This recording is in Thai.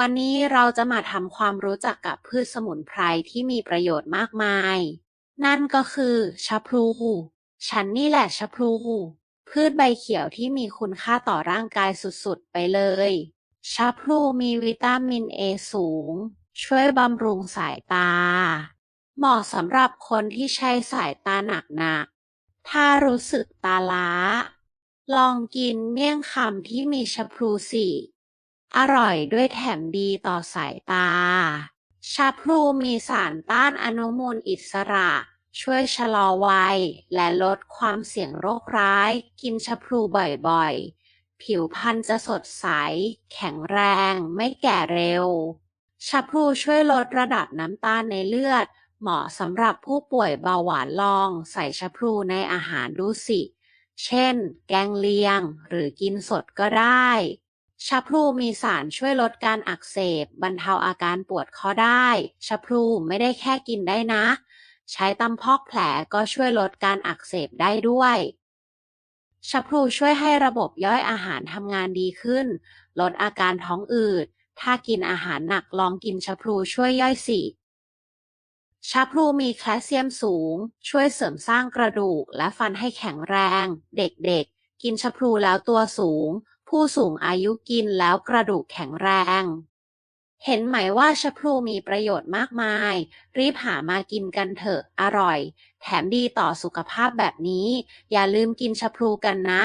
วันนี้เราจะมาทำความรู้จักกับพืชสมุนไพรที่มีประโยชน์มากมาย นั่นก็คือชะพลู ฉันนี่แหละชะพลู พืชใบเขียวที่มีคุณค่าต่อร่างกายสุดๆ ไปเลย ชะพลูมีวิตามินเอสูง ช่วยบำรุงสายตา เหมาะสำหรับคนที่ใช้สายตาหนักๆ ถ้ารู้สึกตาล้า ลองกินเมี่ยงคำที่มีชะพลูสิ อร่อยด้วยแถมดีต่อสายตา ชาพลูมีสารต้านอนุมูลอิสระ ช่วยชะลอวัย และลดความเสี่ยงโรคร้าย กินชาพลูบ่อยๆ ผิวพรรณจะสดใส แข็งแรง ไม่แก่เร็ว ชาพลูช่วยลดระดับน้ำตาลในเลือด เหมาะสำหรับผู้ป่วยเบาหวานลองใส่ชาพลูในอาหารดูสิ เช่น แกงเลียง หรือกินสดก็ได้ ชะพลูมีสารช่วยลดการอักเสบ บรรเทาอาการปวดข้อได้ชะพลูไม่ได้แค่กินได้นะ ใช้ตำพอกแผลก็ช่วยลดการอักเสบได้ด้วยชะพลูช่วยให้ระบบย่อยอาหารทำงานดีขึ้น ลดอาการท้องอืด ถ้ากินอาหารหนักลองกินชะพลูช่วยย่อยสิชาพลูมีแคลเซียมสูง ช่วยเสริมสร้างกระดูกและฟันให้แข็งแรง เด็กๆกินชาพลูแล้วตัวสูง ผู้สูงอายุกินแล้วกระดูกแข็งแรง เห็นไหมว่าชะพลูมีประโยชน์มากมาย รีบหามากินกันเถอะอร่อย แถมดีต่อสุขภาพแบบนี้ อย่าลืมกินชะพลูกันนะ